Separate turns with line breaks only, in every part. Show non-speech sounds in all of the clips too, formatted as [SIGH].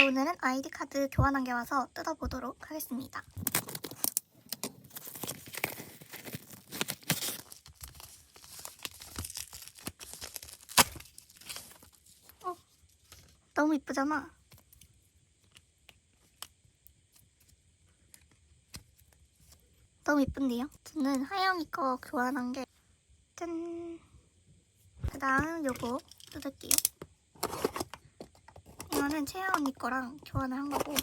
네, 오늘은 아이디 카드 교환한 게 와서 뜯어보도록 하겠습니다. 어, 너무 이쁘잖아. 너무 이쁜데요? 저는 하영이 거 교환한 게 짠. 그 다음 요거 뜯을게요. 이거는 채아 언니 거랑 교환을 한 거고.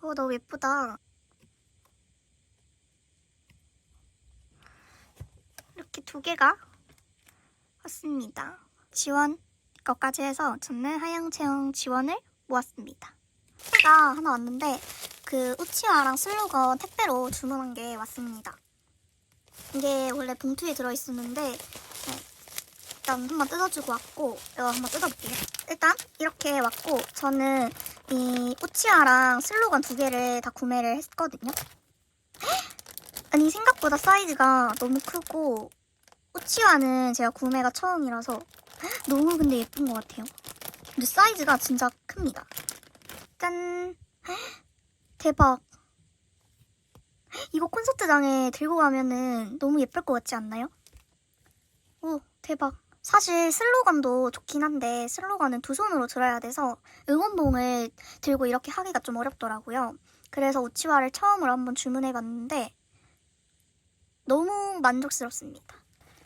어 너무 예쁘다. 이렇게 두 개가 왔습니다. 지원 것까지 해서 저는 하향 채용 지원을 모았습니다. 택배가 하나 왔는데 그 우치와랑 슬로건 택배로 주문한 게 왔습니다. 이게 원래 봉투에 들어있었는데 네. 일단 한번 뜯어주고 왔고 이거 한번 뜯어볼게요. 일단 이렇게 왔고 저는 이 우치와랑 슬로건 두 개를 다 구매를 했거든요. [GASPS] 아니 생각보다 사이즈가 너무 크고 우치와는 제가 구매가 처음이라서 [GASPS] 너무 근데 예쁜 것 같아요. 근데 사이즈가 진짜 큽니다. 짠! 대박. 이거 콘서트장에 들고 가면은 너무 예쁠 것 같지 않나요? 오, 대박. 사실 슬로건도 좋긴 한데 슬로건은 두 손으로 들어야 돼서 응원봉을 들고 이렇게 하기가 좀 어렵더라고요. 그래서 우치와를 처음으로 한번 주문해 봤는데 너무 만족스럽습니다.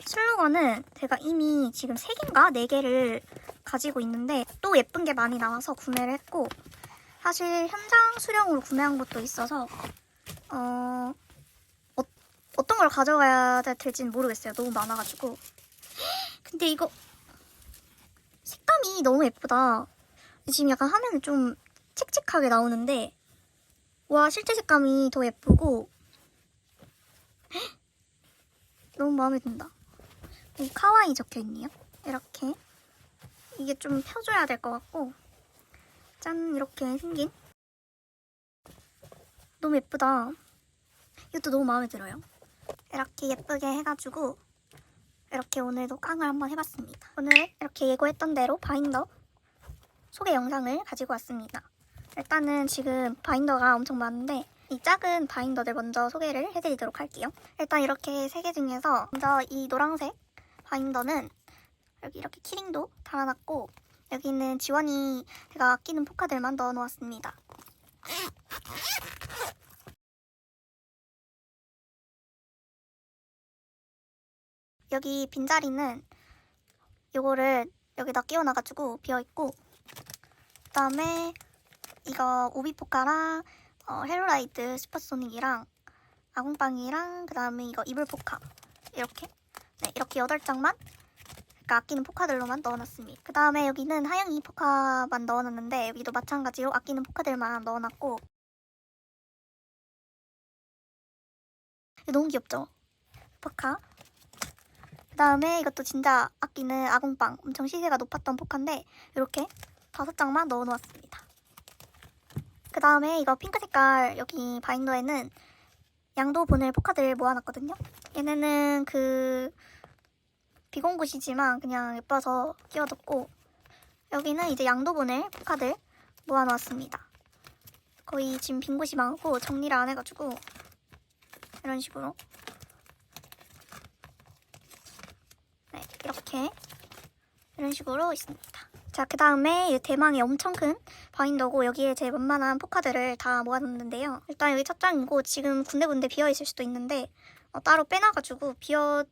슬로건은 제가 이미 지금 3개인가 4개를 가지고 있는데 또 예쁜 게 많이 나와서 구매를 했고 사실 현장 수령으로 구매한 것도 있어서 어, 어 어 떤 걸 가져가야 될지는 모르겠어요. 너무 많아가지고. [GASPS] 근데 이거 색감이 너무 예쁘다. 지금 약간 화면은 좀 칙칙하게 나오는데 와 실제 색감이 더 예쁘고 [GASPS] 너무 마음에 든다. 이 카와이 적혀 있네요. 이렇게 이게 좀 펴줘야 될 것 같고 짠 이렇게 생긴? 너무 예쁘다. 이것도 너무 마음에 들어요. 이렇게 예쁘게 해가지고 이렇게 오늘도 깡을 한번 해봤습니다. 오늘 이렇게 예고했던 대로 바인더 소개 영상을 가지고 왔습니다. 일단은 지금 바인더가 엄청 많은데 이 작은 바인더들 먼저 소개를 해드리도록 할게요. 일단 이렇게 세 개 중에서 먼저 이 노란색 바인더는 여기 이렇게 키링도 달아놨고 여기는 지원이 제가 아끼는 포카들만 넣어놓았습니다. 여기 빈자리는 요거를 여기다 끼워놔가지고 비어있고 그 다음에 이거 오비 포카랑 어, 헬로라이트 슈퍼소닉이랑 아궁빵이랑 그 다음에 이거 이불 포카 이렇게 네 이렇게 8장만 그러니까 아끼는 포카들로만 넣어놨습니다. 그 다음에 여기는 하영이 포카만 넣어놨는데 여기도 마찬가지로 아끼는 포카들만 넣어놨고 너무 귀엽죠? 포카 그 다음에 이것도 진짜 아끼는 아궁빵 엄청 시세가 높았던 포카인데 이렇게 다섯 장만 넣어놓았습니다. 그 다음에 이거 핑크 색깔 여기 바인더에는 양도 보낼 포카들 모아놨거든요. 얘네는 그 비공굿이지만 그냥 예뻐서 끼워뒀고 여기는 이제 양도 보낼 포카들 모아놓았습니다. 거의 지금 빈 곳이 많고 정리를 안 해가지고 이런 식으로 네 이렇게 이런 식으로 있습니다. 자, 그 다음에 대망의 엄청 큰 바인더고 여기에 제 만만한 포카들을 다 모아놨는데요. 일단 여기 첫 장이고 지금 군데군데 비어있을 수도 있는데 어, 따로 빼놔가지고 비어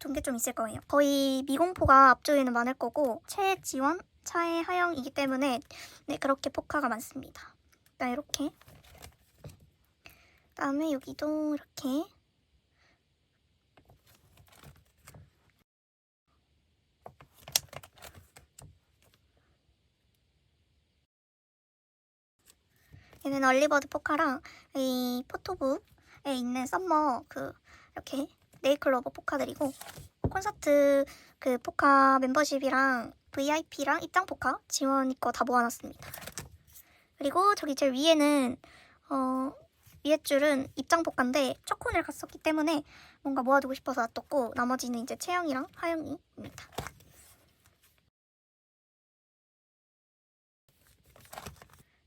둔게좀 있을 거예요. 거의 미공포가 앞쪽에는 많을 거고 최지원, 차의 하영이기 때문에 네 그렇게 포카가 많습니다. 일단 이렇게 그다음에 여기도 이렇게 얘는 얼리버드 포카랑 이 포토북에 있는 썸머 그 이렇게 네이클로버 포카들이고 콘서트 그 포카 멤버십이랑 VIP랑 입장 포카 지원이 거 다 모아놨습니다. 그리고 저기 제일 위에는 어 위에 줄은 입장 포카인데 초콘을 갔었기 때문에 뭔가 모아두고 싶어서 놔뒀고 나머지는 이제 채영이랑 하영이입니다.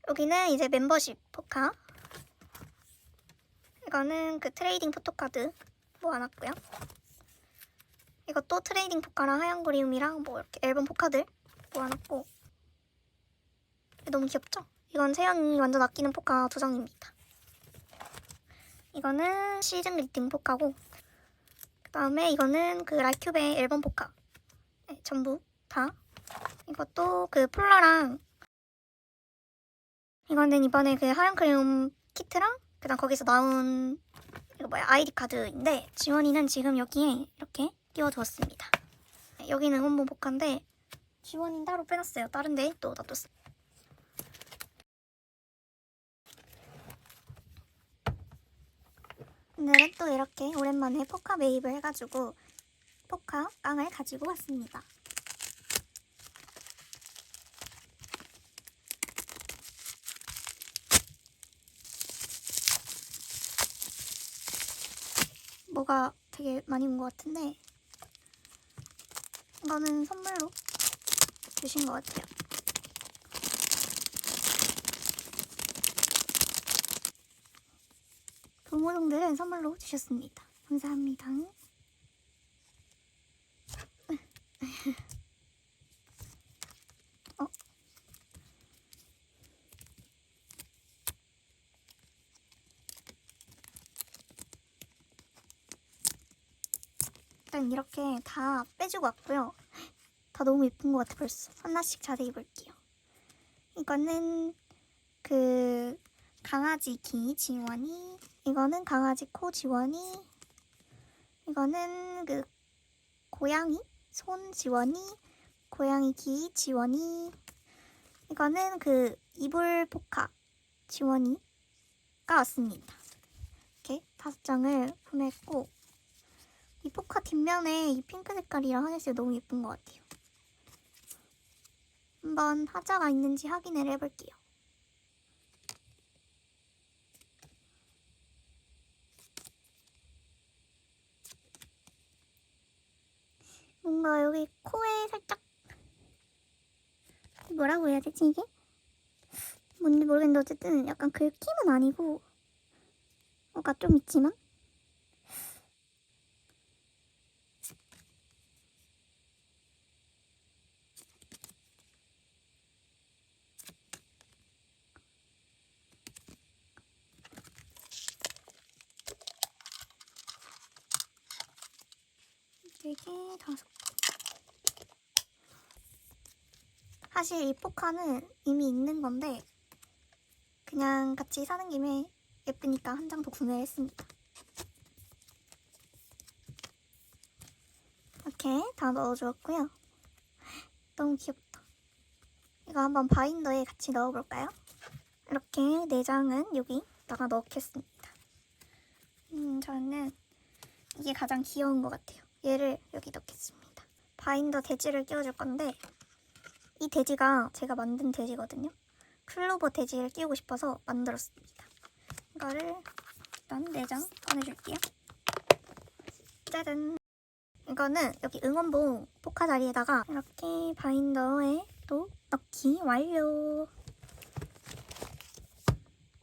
여기는 이제 멤버십 포카. 이거는 그 트레이딩 포토카드 모아놨고요. 이것도 트레이딩 포카랑 하얀 그리움이랑 뭐 이렇게 앨범 포카들 모아놨고 너무 귀엽죠? 이건 세영이 완전 아끼는 포카 두 장입니다. 이거는 시즌 리팅 포카고 그 다음에 이거는 그 라이큐베 앨범 포카 네, 전부 다 이것도 그 폴라랑 이거는 이번에 그 하얀 크림 키트랑 그다음 거기서 나온 뭐야 아이디 카드인데 지원이는 지금 여기에 이렇게 띄워두었습니다. 네, 여기는 포카인데 지원이는 따로 빼놨어요. 다른 데에 또 놔뒀어요. 오늘은 또 이렇게 오랜만에 포카 매입을 해가지고 포카 깡을 가지고 왔습니다. 뭐가 되게 많이 온 것 같은데 이거는 선물로 주신 것 같아요. 부모님들은 선물로 주셨습니다. 감사합니다. 일단 이렇게 다 빼주고 왔고요. 다 너무 예쁜 것 같아 벌써. 하나씩 자세히 볼게요. 이거는 그 강아지 기 지원이 이거는 강아지 코 지원이 이거는 그 고양이 손 지원이 고양이 귀 지원이 이거는 그 이불 포카 지원이가 왔습니다. 이렇게 다섯 장을 구매했고 이 포카 뒷면에 이 핑크 색깔이랑 하늘색 너무 예쁜 것 같아요. 한번 하자가 있는지 확인을 해볼게요. 뭔가 여기 코에 살짝 뭐라고 해야 되지 이게? 뭔지 모르겠는데 어쨌든 약간 긁힘은 아니고 뭐가 좀 있지만 네 개, 다섯 개. 사실 이 포카는 이미 있는 건데 그냥 같이 사는 김에 예쁘니까 한 장 더 구매를 했습니다. 이렇게 다 넣어주었고요. 너무 귀엽다. 이거 한번 바인더에 같이 넣어볼까요? 이렇게 네 장은 여기다가 넣겠습니다. 음, 저는 이게 가장 귀여운 것 같아요. 얘를 여기 넣겠습니다. 바인더 돼지를 끼워줄 건데 이 돼지가 제가 만든 돼지거든요. 클로버 돼지를 끼우고 싶어서 만들었습니다. 이거를 일단 4장 꺼내줄게요. 짜잔! 이거는 여기 응원봉 포카 자리에다가 이렇게 바인더에 또 넣기 완료!